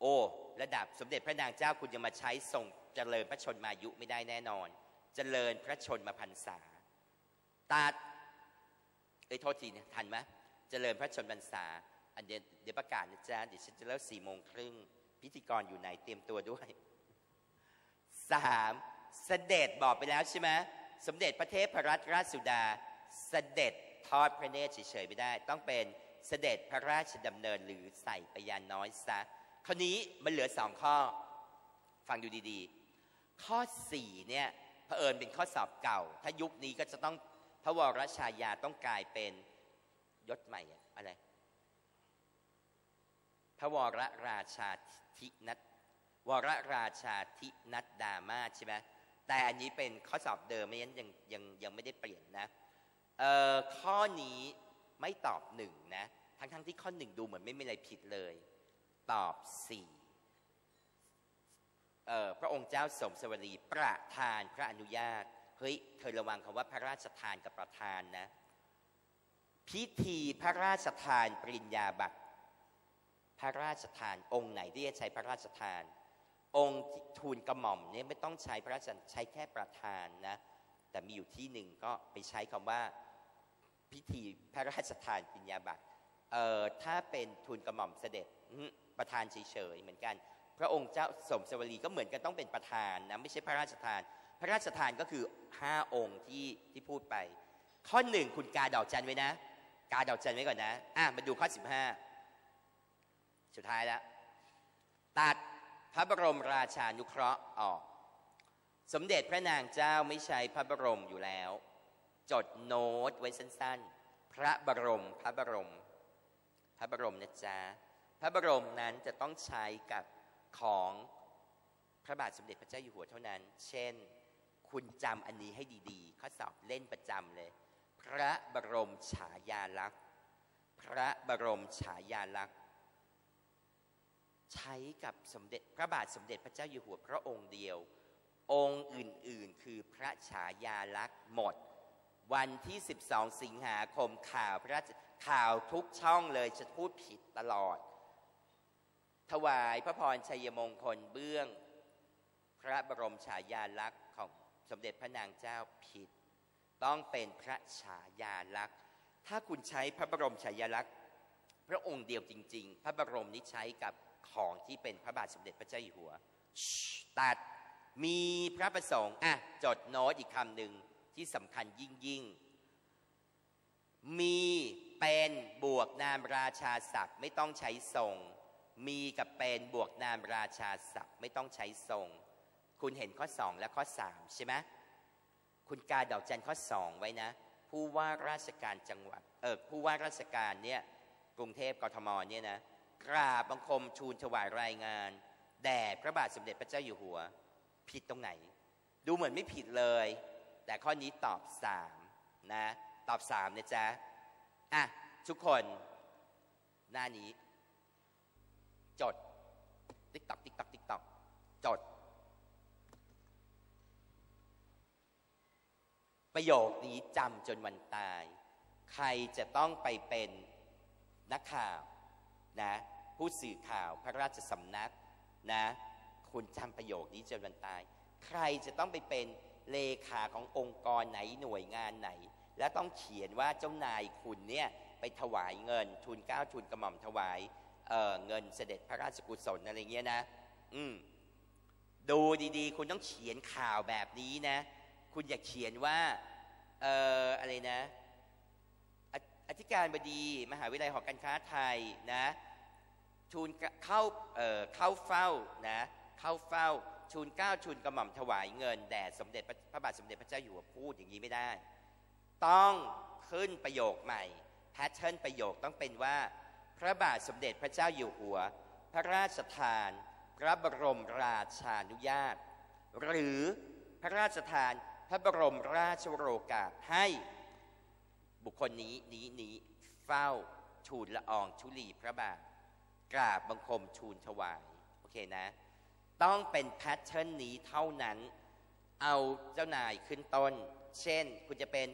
โอ้ระดับสมเด็จพระนางเจ้าคุณจะมาใช้ส่งเจริญพระชนมายุไม่ได้แน่นอน เจริญพระชนมาพรรษาตัดเอ้ยโทษทีเนี่ยทันไหมเจริญพระชนพรรษาอันเดียวเดี๋ยวประกาศนะจ๊ะเดี๋ยวฉันจะเลิกสี่โมงครึ่งพิธีกรอยู่ไหนเตรียมตัวด้วยสามเสด็จบอกไปแล้วใช่ไหมสมเด็จพระเทพรัตนราชสุดา เสด็จทอดพระเนตรเฉยๆไม่ได้ ต้องเป็นเสด็จพระราชดำเนินหรือใส่ไปยานน้อยซะ คราวนี้มันเหลือสองข้อ ฟังดูดีๆ ข้อสี่เนี่ยเผอิญเป็นข้อสอบเก่า ถ้ายุคนี้ก็จะต้องพระวรชายาต้องกลายเป็นยศใหม่อะไร พระวรราชาธินัดวรราชาธินัดดามาใช่ไหมแต่อันนี้เป็นข้อสอบเดิมไม่งั้นยังยังยังไม่ได้เปลี่ยนนะเอ่อข้อนี้ไม่ตอบหนึ่งนะ ทั้งทั้งที่ข้อหนึ่งดูเหมือนไม่มีอะไรผิดเลย ตอบสี่เอ่อพระองค์เจ้าสมสวรีประทานพระอนุญาต เฮ้ย เธอระวังคำว่าพระราชทานกับประทานนะ พิธีพระราชทานปริญญาบัตร พระราชทานองค์ไหนที่จะใช้พระราชทาน องค์ทูลกระหม่อมเนี่ยไม่ต้องใช้พระราชทานใช้แค่ประทานนะ แต่มีอยู่ที่หนึ่งก็ไปใช้คำว่าพิธีพระราชทานปริญญาบัตร เอ่อ ถ้าเป็นทูลกระหม่อมเสด็จ ประธานเฉยๆเหมือนกัน พระองค์เจ้าสมสวรีก็เหมือนกันต้องเป็นประธานนะไม่ใช่พระราชทาน พระราชทานก็คือห้าองค์ที่ที่พูดไป ข้อหนึ่งคุณกาดอกจันไว้นะ กาดอกจันไว้ก่อนนะอะมาดูข้อสิบห้าสุดท้ายแล้วตัดพระบรมราชานุเคราะห์ออก สมเด็จพระนางเจ้าไม่ใช้พระบรมอยู่แล้ว จดโน้ตไว้สั้นๆ พระบรมพระบรม พระบรมนะจ๊ะ พระบรมนั้นจะต้องใช้กับของพระบาทสมเด็จพระเจ้าอยู่หัวเท่านั้น เช่น คุณจำอันนี้ให้ดีๆ ข้อสอบเล่นประจำเลย พระบรมฉายาลักษณ์ พระบรมฉายาลักษณ์ ใช้กับสมเด็จพระบาทสมเด็จพระเจ้าอยู่หัวพระองค์เดียว องค์อื่นๆ คือพระฉายาลักษณ์หมด วันที่ 12 สิงหาคมข่าวพระข่าวทุกช่องเลยจะพูดผิดตลอด ถวายพระพรชัยมงคลเบื้อง พระบรมฉายาลักษณ์ของสมเด็จพระนางเจ้าผิด ต้องเป็นพระฉายาลักษณ์ ถ้าคุณใช้พระบรมฉายาลักษณ์ พระองค์เดียวจริง ๆ พระบรมนี้ใช้กับของที่เป็นพระบาทสมเด็จพระเจ้าอยู่หัว ตัดมีพระประสงค์อะจดโน้ตอีกคำหนึ่งที่สำคัญยิ่งยิ่งมีเป็นบวกนามราชาศัพท์ไม่ต้องใช้ทรง มีกับเป็นบวกนามราชาศัพท์ไม่ต้องใช้ทรง คุณเห็นข้อสองและข้อสามใช่ไหมคุณกาดอกจันข้อสองไว้นะ ผู้ว่าราชการจังหวัดเออผู้ว่าราชการเนี่ยกรุงเทพกทมเนี่ยนะกราบบังคมทูลถวายรายงาน แด่พระบาทสมเด็จพระเจ้าอยู่หัว ผิดตรงไหน ดูเหมือนไม่ผิดเลย แต่ข้อนี้ตอบสามนะ ตอบสามนะจ๊ะอะทุกคน หน้านี้ จด ติ๊กตอกติ๊กตอกติ๊กตอกจด ประโยคนี้จำจนวันตาย ใครจะต้องไปเป็นนักข่าวนะผู้สื่อข่าวพระราชสำนักนะคุณจำประโยคนี้จนวันตาย ใครจะต้องไปเป็นเลขาขององค์กรไหนหน่วยงานไหน และต้องเขียนว่าเจ้านายคุณเนี่ยไปถวายเงิน ทุนเก้าทุนกระหม่อมถวาย เเงินเสด็จพระราชกุศลอะไรเงี้ยนะ อืมดูดีๆ คุณต้องเขียนข่าวแบบนี้นะ คุณอยากเขียนว่า เอออะไรนะอธิการบดีมหาวิทยาลัยหอการค้าไทยนะทูลเข้าเอ่อเข้าเฝ้านะเข้าเฝ้าทูลเก้าทูลกระหม่อมถวายเงินแด่สมเด็จพระบาทสมเด็จพระเจ้าอยู่หัวพูดอย่างนี้ไม่ได้ ต้องขึ้นประโยคใหม่แพทเทิร์นประโยคต้องเป็นว่า พระบาทสมเด็จพระเจ้าอยู่หัว พระราชทาน พระบรมราชานุญาต หรือพระราชทานพระบรมราชโอกาสให้บุคคลนี้นี้นี้เฝ้าทูลละอองชุลีพระบาทกราบบังคมทูลถวายโอเคนะ ต้องเป็นแพทเทิร์นนี้เท่านั้น เอาเจ้านายขึ้นต้น เช่นคุณจะเป็น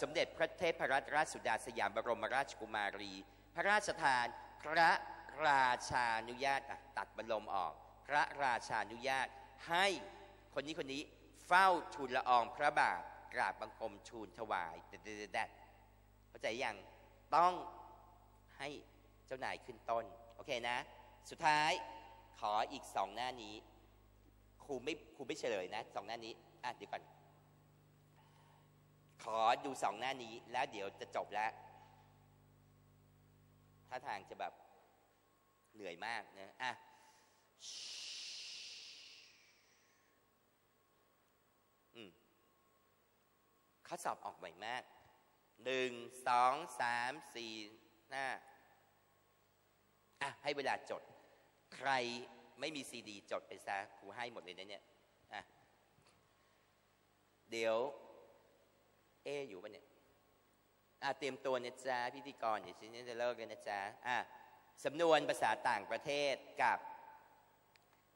สมเด็จพระเทพรัตนราชสุดาสยามบรมราชกุมารี ระราชทาน พระราชานุญาตตัดบรรลมออก พระราชานุญาตให้คนนี้คนนี้เฝ้าทูลละอองพระบาทกราบบังคมทูลถวายเด็ดเข้าใจยังต้องให้เจ้านายขึ้นต้น โอเคนะ สุดท้ายขออีกสองหน้านี้ครูไม่ครูไม่เฉลยนะสองหน้านี้อะเดี๋ยวก่อนขอดูสองหน้านี้แล้วเดี๋ยวจะจบแล้ว ท่าทางจะแบบเหนื่อยมากนะอะอืมข้อสอบออกใหม่มากหนึ่งสองสามสี่ห้าอะ ให้เวลาจด ใครไม่มีซีดี จดไปซะครูให้หมดเลยนะเนี่ยอะเดี๋ยว เออยู่ปะเนี่ย เตรียมตัวนะจ๊ะพิธีกรเดี๋ยวฉันจะเลิกเลยนะจ๊ะอะสำนวนภาษาต่างประเทศกับ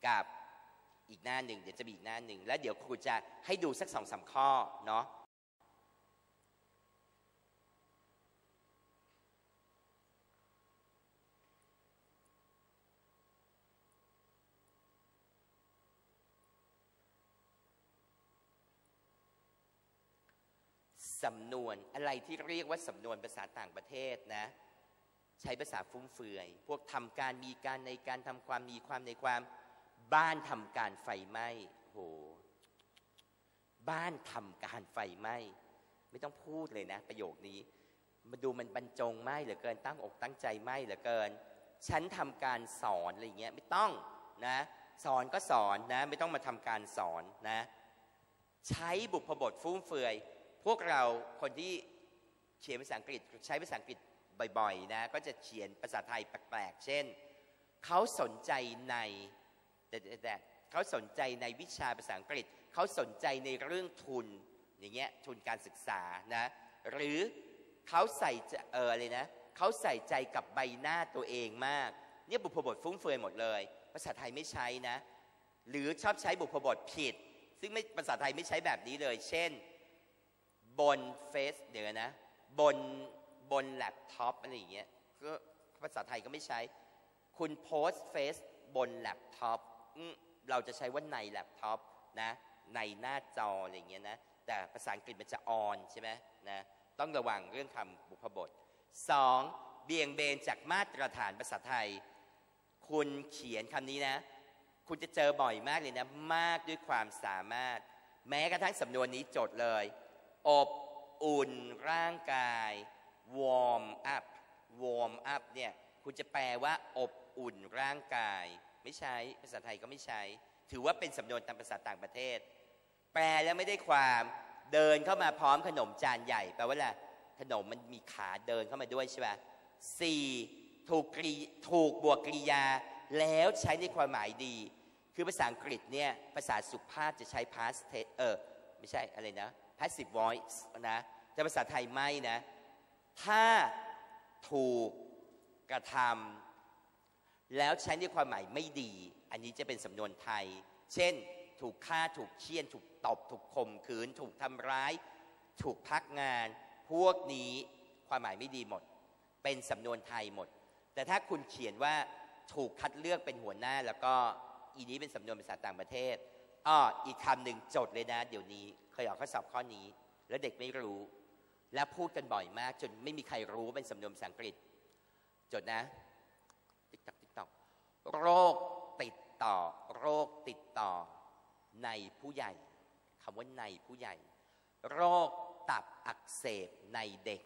กับอีกหน้าหนึ่งเดี๋ยวจะมีอีกหน้าหนึ่งแล้วเดี๋ยวครูจะให้ดูสักสองสาข้อเนาะ สำนวนอะไรที่เรียกว่าสำนวนภาษาต่างประเทศนะ ใช้ภาษาฟุ่มเฟือย พวกทำการมีการในการทำความมีความในความบ้านทำการไฟไหม้โหบ้านทำการไฟไหม้ไม่ต้องพูดเลยนะ ประโยคนี้มาดูมันบรรจงไหมเหลือเกิน ตั้งอกตั้งใจไหมเหลือเกิน ฉันทำการสอนอะไรเงี้ยไม่ต้องนะสอนก็สอนนะ ไม่ต้องมาทำการสอนนะ ใช้บุพบทฟุ่มเฟือย พวกเราคนที่เขียนภาษาอังกฤษใช้ภาษาอังกฤษบ่อยๆนะก็จะเขียนภาษาไทยแปลกๆ เช่น เขาสนใจในแต่เขาสนใจในวิชาภาษาอังกฤษ เขาสนใจในเรื่องทุนอย่างเงี้ยทุนการศึกษานะหรือเขาใส่เอออะไรนะเขาใส่ใจกับใบหน้าตัวเองมาก เนี่ยบุพบทฟุ้งเฟือยหมดเลย ภาษาไทยไม่ใช้นะ หรือชอบใช้บุพบทผิด ซึ่งไม่ภาษาไทยไม่ใช้แบบนี้เลย เช่น บนเฟซเดี๋ยวนะ บนบนแล็ปท็อปอะไรอย่างเงี้ยก็ภาษาไทยก็ไม่ใช้ คุณโพสเฟซบนแล็ปท็อปเราจะใช้ว่าในแล็ปท็อปนะ ในหน้าจออะไรอย่างเงี้ยนะ แต่ภาษาอังกฤษมันจะออนใช่ไหมนะ ต้องระวังเรื่องคำบุพบทสองเบี่ยงเบนจากมาตรฐานภาษาไทย คุณเขียนคำนี้นะ คุณจะเจอบ่อยมากเลยนะ มากด้วยความสามารถ แม้กระทั่งสำนวนนี้จดเลย อบอุ่นร่างกาย warm up warm up เนี่ยคุณจะแปลว่า อบอุ่นร่างกาย ไม่ใช้ภาษาไทยก็ไม่ใช้ ถือว่าเป็นสำนวนตามภาษาต่างประเทศ แปลแล้วไม่ได้ความเดินเข้ามาพร้อมขนมจานใหญ่แปลว่าอะไรขนมมันมีขาเดินเข้ามาด้วยใช่ไหมสี่ถูกกรีถูกบวกกริยา แล้วใช้ในความหมายดี คือภาษาอังกฤษเนี่ยภาษาสุภาพจะใช้ past tense เออไม่ใช่อะไรนะ passive voice นะแต่ภาษาไทยไม่นะ ถ้าถูกกระทำแล้วใช้ในความหมายไม่ดี อันนี้จะเป็นสำนวนไทย เช่น ถูกฆ่าถูกเคี่ยน ถูกตบ ถูกข่มขืน ถูกทำร้าย ถูกพักงาน พวกนี้ความหมายไม่ดีหมด เป็นสำนวนไทยหมด แต่ถ้าคุณเขียนว่าถูกคัดเลือกเป็นหัวหน้าแล้วก็อีนี้เป็นสำนวนภาษาต่างประเทศ อ้ออีกคำหนึ่งจดเลยนะ เดี๋ยวนี้เคยออกข้อสอบข้อนี้ แล้วเด็กไม่รู้ และพูดกันบ่อยมาก จนไม่มีใครรู้เป็นสำนวนภาษาอังกฤษ จดนะติ๊กตักติ๊กตักโรคติดต่อ โรคติดต่อ ในผู้ใหญ่คำว่าในผู้ใหญ่ โรคตับอักเสบในเด็ก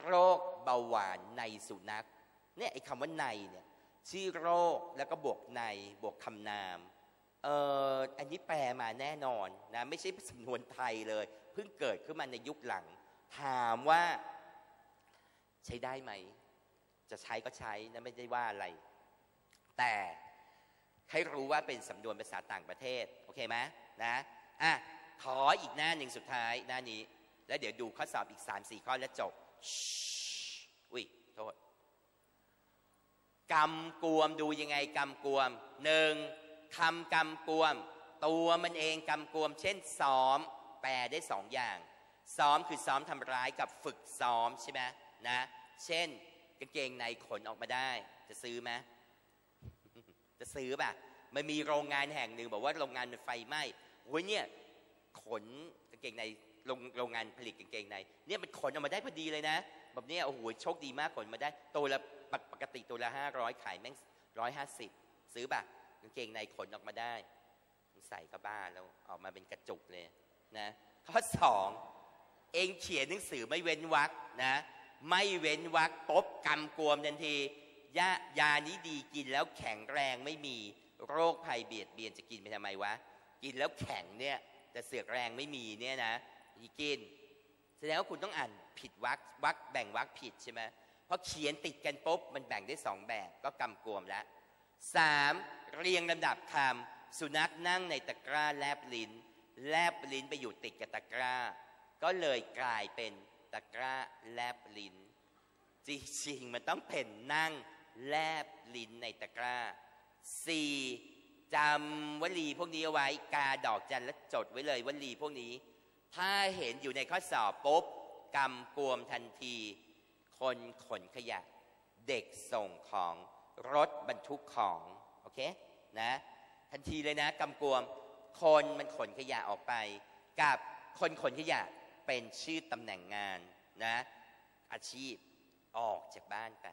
โรคเบาหวานในสุนัขเนี่ยไอ้คำว่าในเนี่ยชื่อโรคแล้วก็บวกในบวกคำนาม เอออันนี้แปลมาแน่นอนนะไม่ใช่สำนวนไทยเลย เพิ่งเกิดขึ้นมาในยุคหลัง ถามว่าใช้ได้ไหม จะใช้ก็ใช้นะไม่ได้ว่าอะไร แต่ให้รู้ว่าเป็นสำนวนภาษาต่างประเทศ โอเคไหมนะอะขออีกหน้าหนึ่งสุดท้ายหน้านี้ แล้วเดี๋ยวดูข้อสอบอีกสามสี่ข้อแล้วจบอุ้ยโทษกำกวมดูยังไงกำกวมหนึ่ง คำกำกวม ตัวมันเองกำกวม เช่นซ้อม แปลได้สองอย่าง ซ้อมคือซ้อมทำร้ายกับฝึกซ้อมใช่ไหมนะ เช่นกางเกงในขนออกมาได้ จะซื้อไหมจะซื้อป่ะมันมีโรงงานแห่งหนึ่งบอกว่าโรงงานมันไฟไหม้โอ้ยเนี่ยขนกางเกงในโรงโรงงานผลิตกางเกงในเนี่ยมันขนออกมาได้พอดีเลยนะ แบบนี้โอ้โหโชคดีมากขนมาได้ตัวละปกปกติตัวละห้าร้อยขายแม่งร้อยห้าสิบซื้อป่ะ กางเกงในขนออกมาได้ใส่ก็บ้าแล้วออกมาเป็นกระจุกเลยนะข้อสองเองเขียนหนังสือไม่เว้นวรรคนะ ไม่เว้นวรรคปุ๊บกำกวมทันทียายานี้ดีกินแล้วแข็งแรงไม่มีโรคภัยเบียดเบียนจะกินไปทำไมวะ กินแล้วแข็งเนี่ยแต่เสือกแรงไม่มีเนี่ยนะอีกินแสดงว่าคุณต้องอ่านผิดวรรควรรคแบ่งวรรคผิดใช่ไหมเพราะเขียนติดกันปุ๊บมันแบ่งได้สองแบบก็กำกวมแล้ว สามเรียงลำดับคำสุนัขนั่งในตะกร้าแลบลิ้น แลบลิ้นไปอยู่ติดกับตะกร้า ก็เลยกลายเป็นตะกร้าแลบลิ้น จริงๆมันต้องเป็นนั่งแลบลิ้นในตะกร้าสี่จำวลีพวกนี้เอาไว้กาดอกจันแล้วจดไว้เลยวลีพวกนี้ ถ้าเห็นอยู่ในข้อสอบปุ๊บกำกวมทันที คนขนขยะ เด็กส่งของ รถบรรทุกของโอเคนะทันทีเลยนะกำกวมคนมันขนขยะออกไป กับคนขนขยะเป็นชื่อตำแหน่งงานนะอาชีพออกจากบ้านไป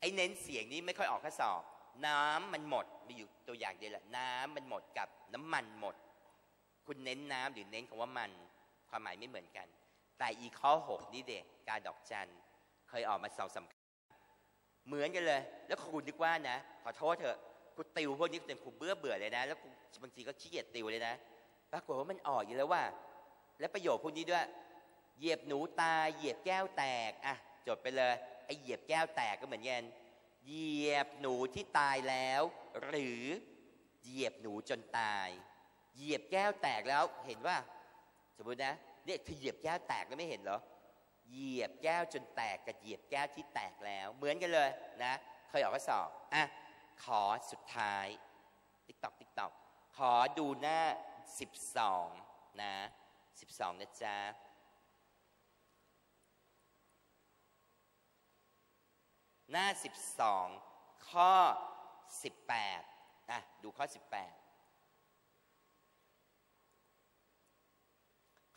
ไอ้เน้นเสียงนี้ไม่ค่อยออกข้อสอบ น้ำมันหมดมีอยู่ตัวอย่างเดียวแหละน้ำมันหมดกับน้ำมันหมด คุณเน้นน้ำหรือเน้นคำว่ามันความหมายไม่เหมือนกัน แต่อีข้อหกนี่เด็กการดอกจันเคยออกมาสองสา เหมือนกันเลย แล้วคุณนึกว่านะ ขอโทษเถอะกูติวพวกนี้จนกูเบื่อเบื่อเลยนะ แล้วบางทีก็ขี้เกียจติวเลยนะปรากฏว่ามันออกอยู่แล้วว่า และประโยคพวกนี้ด้วย เหยียบหนูตายเหยียบแก้วแตกอะจดไปเลยไอ้เหยียบแก้วแตกก็เหมือนกันเหยียบหนูที่ตายแล้ว หรือเหยียบหนูจนตาย เหยียบแก้วแตกแล้วเห็นว่า สมมตินะเนี่ยเธอเหยียบแก้วแตกแล้วไม่เห็นเหรอ เหยียบแก้วจนแตกกับเหยียบแก้วที่แตกแล้ว เหมือนกันเลยนะ เคยออกข้อสอบอะขอสุดท้ายติ๊กตอกติ๊กตอกขอดูหน้า 12 นะ 12 นะจ๊ะหน้า 12 ข้อ 18อะดูข้อ 18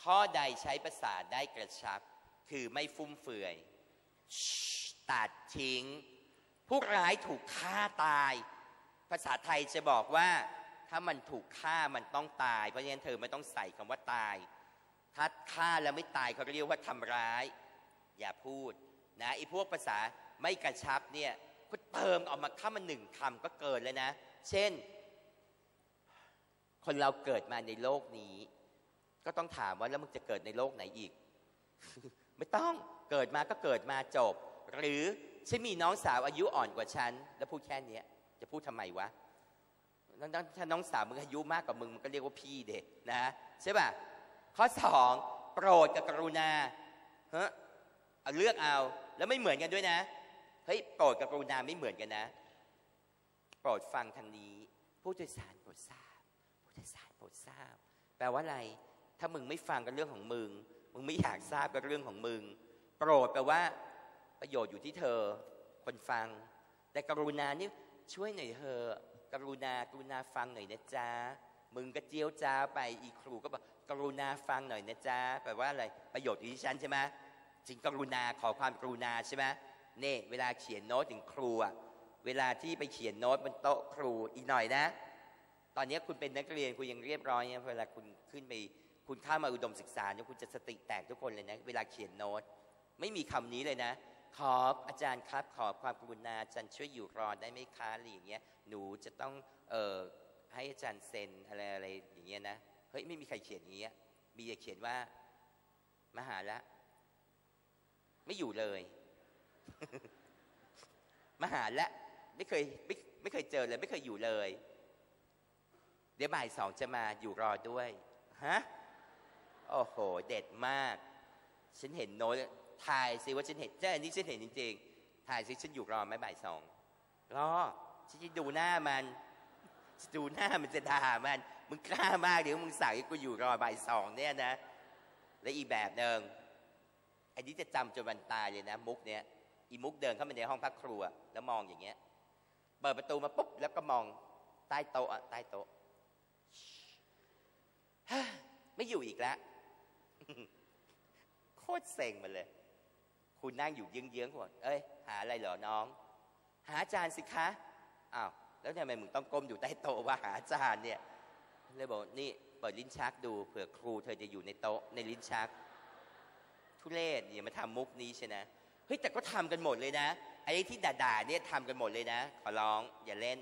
ข้อใดใช้ภาษาได้กระชับ คือไม่ฟุ่มเฟือยตัดทิ้ง ผู้ร้ายถูกฆ่าตาย ภาษาไทยจะบอกว่า ถ้ามันถูกฆ่ามันต้องตาย เพราะฉะนั้นเธอไม่ต้องใส่คำว่าตาย ถ้าฆ่าแล้วไม่ตายเขาเรียกว่าทำร้าย อย่าพูดนะไอ้พวกภาษาไม่กระชับเนี่ยก็เติมออกมาถ้ามันหนึ่งคำก็เกินเลยนะ เช่น คนเราเกิดมาในโลกนี้ ก็ต้องถามว่าแล้วมึงจะเกิดในโลกไหนอีก ไม่ต้องเกิดมาก็เกิดมาจบ หรือฉันมีน้องสาวอายุอ่อนกว่าฉัน แล้วพูดแค่เนี้ย จะพูดทำไมวะถ้าน้องสาวมึงอายุมากกว่ามึงมันก็เรียกว่าพี่เด็กนะใช่ป่ะข้อสองโปรดกับกรุณาเฮ้เอเลือกเอาแล้วไม่เหมือนกันด้วยนะเฮ้ยโปรดกับกรุณาไม่เหมือนกันนะ โปรดฟังทางนี้ ผู้โดยสารโปรดทราบ ผู้โดยสารโปรดทราบ แปลว่าอะไร ถ้ามึงไม่ฟังก็เรื่องของมึง มึงไม่อยากทราบก็เรื่องของมึง โปรดแปลว่า ประโยชน์อยู่ที่เธอ คนฟัง แต่กรุณานี่ช่วยหน่อยเธอกรุณากรุณาฟังหน่อยนะจ๊ะมึงก็เจียวจ้าไปอีครูก็บอกกรุณาฟังหน่อยนะจ๊ะแปลว่าอะไรประโยชน์อยู่ที่ฉันใช่ไหมจริงกรุณาขอความกรุณาใช่ไหมเน่เวลาเขียนโน้ตถึงครูอะเวลาที่ไปเขียนโน้ตบนโต๊ะครูอีกหน่อยนะ ตอนนี้คุณเป็นนักเรียนคุณยังเรียบร้อยเนี่ยเวลาคุณขึ้นไป คุณข้ามาอุดมศึกษาเนี่ยคุณจะสติแตกทุกคนเลยนะ เวลาเขียนโน้ต ไม่มีคำนี้เลยนะ ขอบอาจารย์ครับขอบความกรุณาอาจารย์ช่วยอยู่รอได้ไหมคะอะไรอย่างเงี้ยหนูจะต้องเอ่อให้อาจารย์เซ็นอะไรอะไรอย่างเงี้ยนะเฮ้ยไม่มีใครเขียนอย่างเงี้ยมีแต่เขียนว่ามหาละ ไม่อยู่เลย มหาละไม่เคยไม่ไม่เคยเจอเลย ไม่เคยอยู่เลย เดี๋ยวบ่ายสองจะมาอยู่รอด้วยฮะ โอ้โห เด็ดมาก ฉันเห็นโน้ตถ่ายสิว่าฉันเห็นใช่อันนี้ฉันเห็นจริง ๆ ถ่ายสิฉันอยู่รอไหมบ่ายสองรอฉันจะดูหน้ามันดูหน้ามันจะด่ามัน มึงกล้ามากเดี๋ยวมึงสั่งให้กูอยู่รอบ่ายสองเนี่ยนะ และอีแบบหนึ่งอันนี้จะจำจนวันตายเลยนะ มุกเนี้ยอีมุกเดินเข้ามาในห้องพักครัว แล้วมองอย่างเงี้ย เปิดประตูมาปุ๊บแล้วก็มองใต้โต๊ะใต้โต๊ะไม่อยู่อีกแล้ว โคตรเซ็งมันเลย คุณนั่งอยู่เยื้องๆก่อนเอ้ย หาอะไรเหรอน้อง หาจารย์สิคะอ้าวแล้วทำไมมึงต้องก้มอยู่ใต้โต๊ะว่าหาจารย์เนี่ยเลยบอกนี่เปิดลิ้นชักดูเผื่อครูเธอจะอยู่ในโต๊ะในลิ้นชัก ทุเรศอย่ามาทำมุกนี้ใช่นะเฮ้ยแต่ก็ทำกันหมดเลยนะไอ้ที่ด่าๆเนี่ยทำกันหมดเลยนะ ขอร้อง อย่าเล่น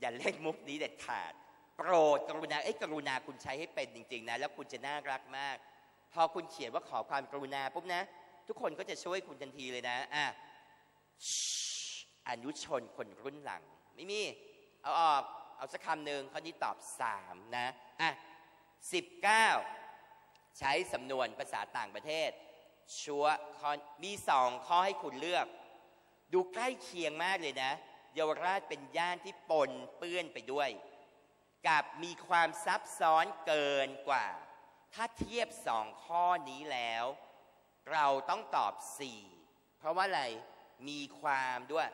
อย่าเล่นมุกนี้เด็ดขาด โปรดกรุณาเอ้กรุณาคุณใช้ให้เป็นจริง ๆ นะ แล้วคุณจะน่ารักมาก พอคุณเขียนว่าขอความกรุณาปุ๊บนะ ทุกคนก็จะช่วยคุณทันทีเลยนะอะอนุชนคนรุ่นหลัง ไม่มี เอาออก เอาสักคำหนึ่งข้อนี้ตอบสามนะอะสิบเก้าใช้สำนวนภาษาต่างประเทศ ชัวข้อมีสองข้อให้คุณเลือก ดูใกล้เคียงมากเลยนะเยาวราชเป็นย่านที่ปนเปื้อนไปด้วย กับมีความซับซ้อนเกินกว่า ถ้าเทียบสองข้อนี้แล้ว เราต้องตอบสี่เพราะว่าอะไรมีความด้วย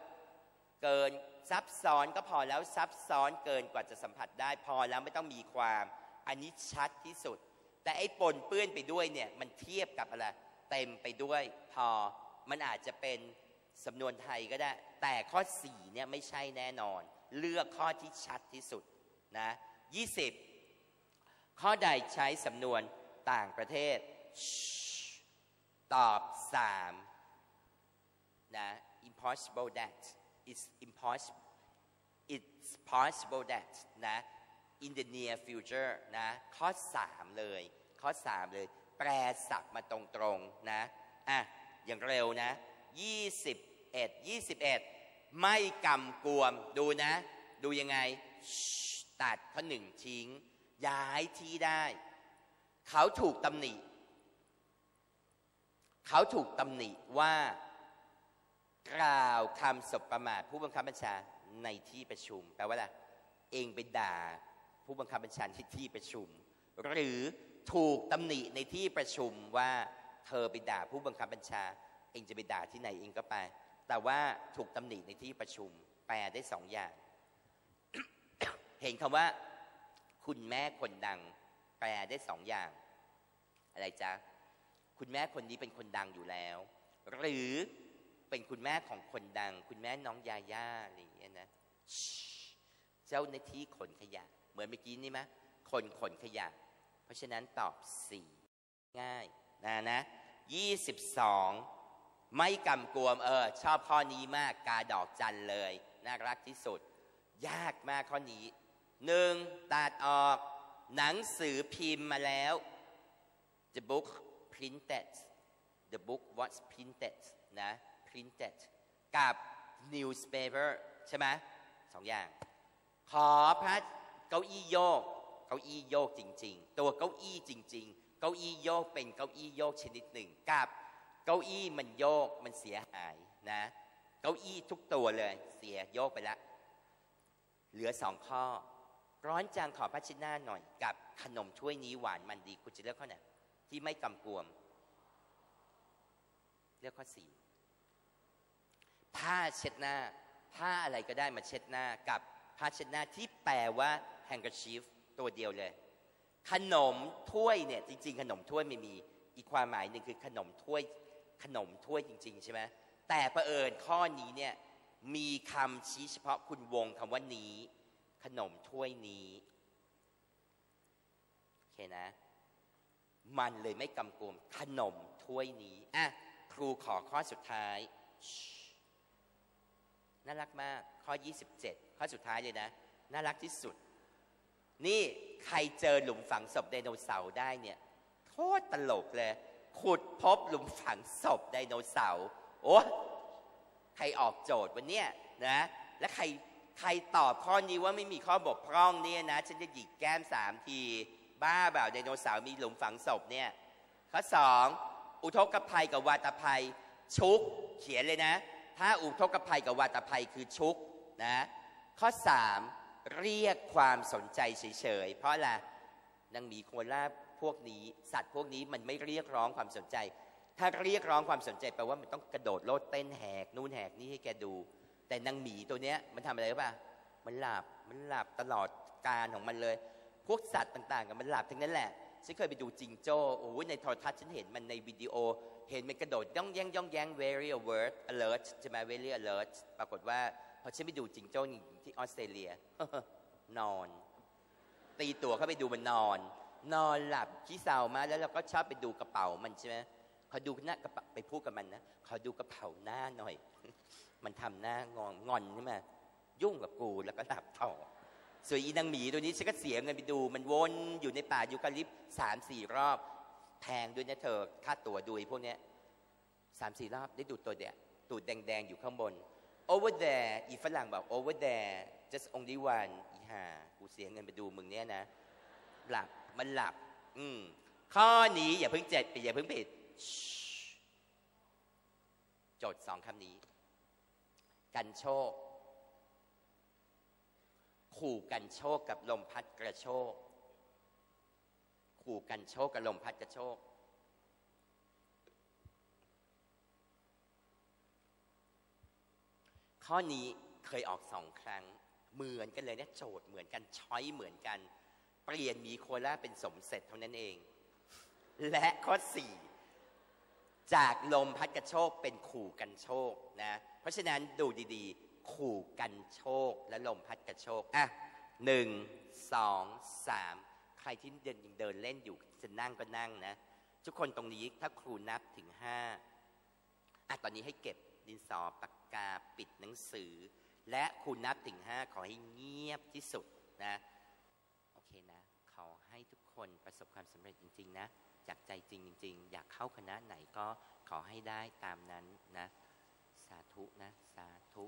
เกินซับซ้อนก็พอแล้วซับซ้อนเกินกว่าจะสัมผัสได้พอแล้วไม่ต้องมีความ อันนี้ชัดที่สุด แต่ไอ้ปนเปื้อนไปด้วยเนี่ยมันเทียบกับอะไรเต็มไปด้วย พอมันอาจจะเป็นสำนวนไทยก็ได้ แต่ข้อสี่เนี่ยไม่ใช่แน่นอน เลือกข้อที่ชัดที่สุดนะยี่สิบ ข้อใดใช้สำนวนต่างประเทศ ตอบสามนะ impossible that it's impossible it's possible that นะ in the near future นะ ข้อสามเลย ข้อสามเลย แปลศัพท์มาตรงๆ นะ อะ อย่างเร็วนะ21 21 ไม่กำกวม ดูนะ ดูยังไง ตัดข้อหนึ่งทิ้ง ย้ายที่ได้ เขาถูกตำหนิ เขาถูกตำหนิว่ากล่าวคำสบประมาทผู้บังคับบัญชาในที่ประชุม แปลว่าอะไรเองไปด่าผู้บังคับบัญชาในที่ประชุม หรือถูกตำหนิในที่ประชุมว่าเธอไปด่าผู้บังคับบัญชา เองจะไปด่าที่ไหนเองก็ไป แต่ว่าถูกตำหนิในที่ประชุม แปลได้สองอย่าง เห็นคำว่า คุณแม่คนดังแปลได้สองอย่าง อะไรจ๊ะ คุณแม่คนนี้เป็นคนดังอยู่แล้ว หรือเป็นคุณแม่ของคนดัง คุณแม่น้องยาย่าอะไรอย่างเงี้ยนะเจ้าหน้าที่ขนขยะ เหมือนเมื่อกี้นี่ไหมคนขนขยะ เพราะฉะนั้นตอบสี่ง่ายนะนะยี่สิบสองไม่กำกวมเออ ชอบข้อนี้มากกาดอกจันเลย น่ารักที่สุด ยากมากข้อนี้ หนึ่งตัดออก หนังสือพิมพ์มาแล้ว the book printed the book was printed นะ printed กับ newspaper ใช่ไหมสองอย่าง ขอพัดเก้าอี้โยก เก้าอี้โยกจริง ๆ ตัวเก้าอี้จริง ๆ เก้าอี้โยกเป็นเก้าอี้โยกชนิดหนึ่ง กับเก้าอี้มันโยกมันเสียหายนะ เก้าอี้ทุกตัวเลยเสียโยกไปแล้ว เหลือสองข้อ ร้อนจังขอพัชนาหน่อย กับขนมถ้วยนี้หวานมันดี คุณจะเลือกข้อไหนที่ไม่กำกวม เลือกข้อสี่ผ้าเช็ดหน้า ผ้าอะไรก็ได้มาเช็ดหน้ากับผ้าเช็ดหน้าที่แปลว่า handkerchief ตัวเดียวเลย ขนมถ้วยเนี่ยจริง ๆ ขนมถ้วยไม่มีอีกความหมายหนึ่งคือขนมถ้วยขนมถ้วยจริง ๆ ใช่ไหมแต่ประเอิญข้อนี้เนี่ยมีคำชี้เฉพาะคุณวงคำว่านี้ ขนมถ้วยนี้โอเคนะ มันเลยไม่กำกวมขนมถ้วยนี้อะครูขอข้อสุดท้ายน่ารักมากข้อ 27 ข้อสุดท้ายเลยนะ น่ารักที่สุด นี่ใครเจอหลุมฝังศพไดโนเสาร์ได้เนี่ยโคตรตลกเลย ขุดพบหลุมฝังศพไดโนเสาร์โอ้ใครออกโจทย์วันเนี้ยนะ และใคร ใครตอบข้อนี้ว่าไม่มีข้อบกพร่องเนี่ยนะ ฉันจะหยิกแก้มสามที บ้าเปล่าไดโนเสาร์มีหลุมฝังศพเนี่ย ข้อสองอุทกภัยกับวาตภัย ชุกเขียนเลยนะ ถ้าอุทกภัยกับวาตภัยคือชุกนะข้อสามเรียกความสนใจเฉยๆ เพราะอะไรนางหมีโคล่าพวกนี้ สัตว์พวกนี้มันไม่เรียกร้องความสนใจ ถ้าเรียกร้องความสนใจแปลว่ามันต้องกระโดดโลดเต้นแหกนู่นแหกนี่ให้แกดู แต่นางหมีตัวเนี้ยมันทำอะไรรู้ป่ะมันหลับมันหลับตลอดการของมันเลย พวกสัตว์ต่างๆกับมันหลับทั้งนั้นแหละฉันเคยไปดูจิงโจ้โอ้ยในโทรทัศน์ฉันเห็นมันในวิดีโอ เห็นมันกระโดดย่องแย่งย่องแย่ง very alert alert ใช่ไหม very alert ปรากฏว่าพอฉันไปดูจิงโจ้ที่ออสเตรเลีย นอน ตีตัวเข้าไปดูมันนอน นอนหลับขี้เศร้ามาแล้วเราก็ชอบไปดูกระเป๋ามันใช่ไหมขาดูหน้ากระเป๋าไปพูดกับมันนะขาดูกระเป๋าหน้าหน่อย มันทำหน้างอนงอนใช่ไหมยุ่งกับกูแล้วก็หลับต่อส่วนอีนางหมีตัวนี้ฉันก็เสียเงินไปดู มันวนอยู่ในป่ายูคาลิปสามสี่รอบ แพงด้วยนะเธอค่าตั๋วดูพวกเนี้ยสามสี่รอบได้ดูตัวเดียตูดแดงๆอยู่ข้างบน over there อีฝรั่งบอก over there just only one อีห่ากูเสียเงินไปดูมึงเนี้ยนะ หลับมันหลับ อืมข้อนี้อย่าเพิ่งเจ็ดอย่าเพิ่งปิดโจทย์สองคำนี้ กันโชค ขู่กันโชคกับลมพัดกระโชก ขู่กันโชคกับลมพัดกระโชก ข้อนี้เคยออกสองครั้ง เหมือนกันเลยเนี่ยโจทย์เหมือนกันช้อยเหมือนกัน เปลี่ยนมีโคล่าเป็นสมเสร็จเท่านั้นเอง และข้อสี่จากลมพัดกระโชกเป็นขู่กันโชคนะ เพราะฉะนั้นดูดีๆ ขู่กันโชคและลมพัดกระโชกอะหนึ่งสองสามใครที่เดินยังเดินเล่นอยู่จะนั่งก็นั่งนะ ทุกคนตรงนี้ถ้าครูนับถึงห้าอะตอนนี้ให้เก็บดินสอปากกาปิดหนังสือ และครูนับถึงห้าขอให้เงียบที่สุดนะโอเคนะ ขอให้ทุกคนประสบความสำเร็จจริง ๆ นะ จากใจจริงจริงๆอยากเข้าคณะไหนก็ขอให้ได้ตามนั้นนะ สาธุนะ สาธุ